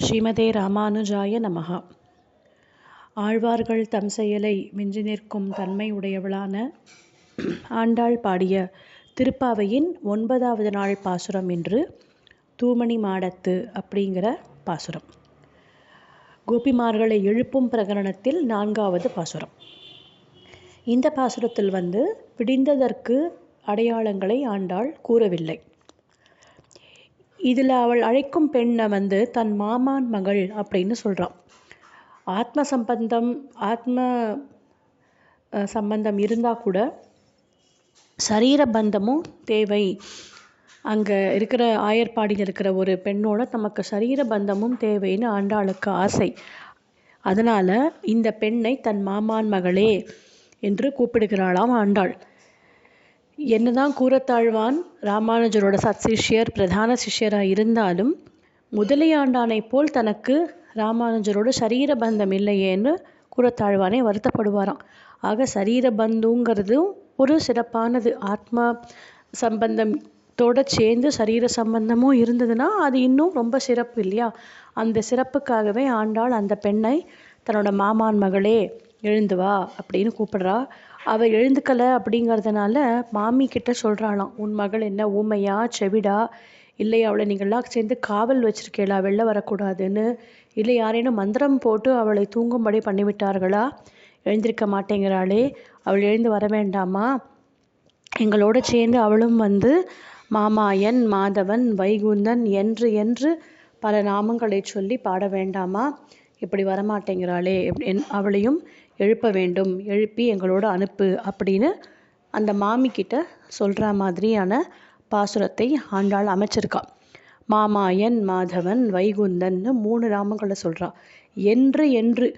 ஸ்ரீமதே ராமானுஜாய நமகா ஆழ்வார்கள் தம் செயலை மிஞ்சி நிற்கும் தன்மை உடையவளான ஆண்டாள் பாடிய திருப்பாவையின் ஒன்பதாவது நாள் பாசுரம் என்று தூமணி மாடத்து அப்படிங்கிற பாசுரம். கோபிமார்களை எழுப்பும் பிரகரணத்தில் நான்காவது பாசுரம். இந்த பாசுரத்தில் வந்து விடிந்ததற்கு அடையாளங்களை ஆண்டாள் கூறவில்லை. இதில் அவள் அழைக்கும் பெண்ணை வந்து தன் மாமான் மகள் அப்படின்னு சொல்கிறான் ஆத்ம சம்பந்தம் ஆத்ம சம்பந்தம் இருந்தால் கூட சரீர பந்தமும் தேவை. அங்கே இருக்கிற ஆயர்பாடியில் இருக்கிற ஒரு பெண்ணோட நமக்கு சரீர பந்தமும் தேவைன்னு ஆண்டாளுக்கு ஆசை. அதனால் இந்த பெண்ணை தன் மாமான் மகளே என்று கூப்பிடுகிறாளாம் ஆண்டாள். என்னதான் கூறத்தாழ்வான் ராமானுஜரோட சத் சிஷ்யர் பிரதான சிஷ்யராக இருந்தாலும் முதலியாண்டானைப் போல் தனக்கு ராமானுஜரோட சரீர பந்தம் இல்லையேன்னு கூறத்தாழ்வானே வருத்தப்படுவாராம். ஆக சரீர பந்துங்கிறதும் ஒரு சிறப்பானது. ஆத்மா சம்பந்தத்தோட சேர்ந்து சரீர சம்பந்தமும் இருந்ததுன்னா அது இன்னும் ரொம்ப சிறப்பு இல்லையா? அந்த சிறப்புக்காகவே ஆண்டாள் அந்த பெண்ணை தன்னோட மாமான் மகளே எழுந்து வா அப்படின்னு கூப்பிடுறா. அவள் எழுந்துக்கலை அப்படிங்கிறதுனால மாமி கிட்ட சொல்கிறாளாம் உன் மகள் என்ன ஊமையா செவிடா? இல்லை அவளை நீங்கள்லாம் சேர்ந்து காவல் வச்சிருக்கீங்களா வெளில வரக்கூடாதுன்னு? இல்லை யாரேனும் மந்திரம் போட்டு அவளை தூங்கும்படி பண்ணிவிட்டார்களா? எழுந்திருக்க மாட்டேங்கிறாளே அவள் எழுந்து வர வேண்டாமா? எங்களோட சேர்ந்து அவளும் வந்து மாமாயன் மாதவன் வைகுந்தன் என்று என்று பல நாமங்களை சொல்லி பாட வேண்டாமா? இப்படி வரமாட்டேங்கிறாளே எப்படி- என்- அவளையும் எழுப்ப வேண்டும் எழுப்பி எங்களோட அனுப்பு அப்படின்னு அந்த மாமி கிட்ட சொல்கிற மாதிரியான பாசுரத்தை ஆண்டாள் அமைச்சிருக்கா. மாமாயன் மாதவன் வைகுந்தன்னு மூணு நாமங்களை சொல்கிறா என்று என்று.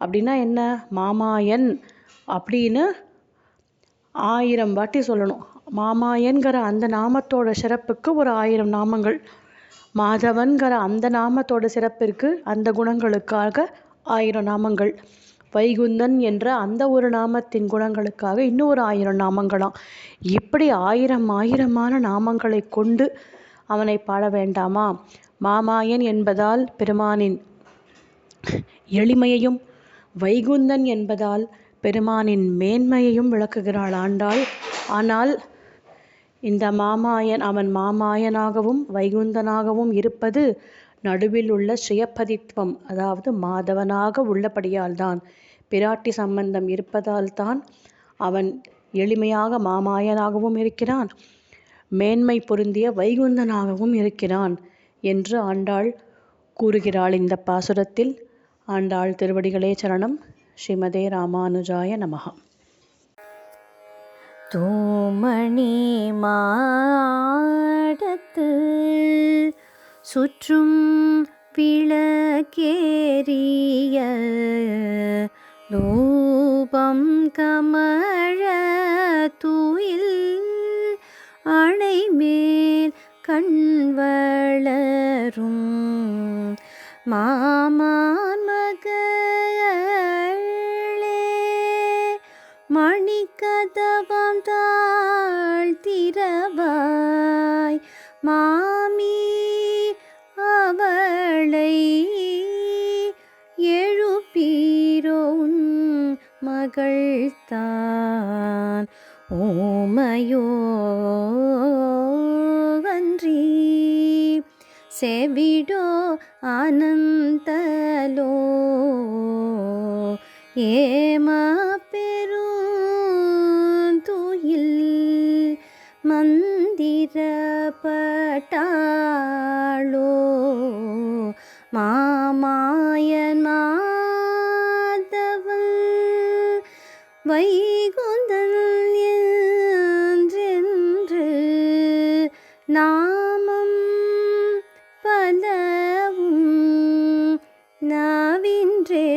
அப்படின்னா என்ன? மாமாயன் அப்படின்னு ஆயிரம் வாட்டி சொல்லணும். மாமாயன்கிற அந்த நாமத்தோட சிறப்புக்கு ஒரு ஆயிரம் நாமங்கள். மாதவன்கிற அந்த நாமத்தோட சிறப்பிற்கு அந்த குணங்களுக்காக ஆயிரம் நாமங்கள். வைகுந்தன் என்ற அந்த ஒரு நாமத்தின் குணங்களுக்காக இன்னும் ஒரு ஆயிரம் நாமங்களாம். இப்படி ஆயிரம் ஆயிரமான நாமங்களை கொண்டு அவனை பாட வேண்டாமா? மாமாயன் என்பதால் பெருமானின் எளிமையையும் வைகுந்தன் என்பதால் பெருமானின் மேன்மையையும் விளக்குகிறாள் ஆண்டாள். ஆனால் இந்த மாமாயன் அவன் மாமாயனாகவும் வைகுந்தனாகவும் இருப்பது நடுவில் உள்ள சுயப்பதித்வம் அதாவது மாதவனாக உள்ளபடியால்தான் பிராட்டி சம்பந்தம் இருப்பதால்தான் அவன் எளிமையாக மாமாயனாகவும் இருக்கிறான் மேன்மை பொருந்திய வைகுந்தனாகவும் இருக்கிறான் என்று ஆண்டாள் கூறுகிறாள் இந்த பாசுரத்தில். ஆண்டாள் திருவடிகளே சரணம். ஸ்ரீமதே ராமானுஜாய நமகம் தூமணி மாடத்து சுற்றும் விளக்கேறிய தூபம் கமழ தூயில் அணைமேல் கண் வளரும் மாமான் மகள்தான் ஓமையோ வன்றி செவிடோ ஆனந்தலோ ஏம பெருந்துயில் மந்திரப்பட்டாளோ. மாமாயன் நாமம் பலவும் நாவின்றே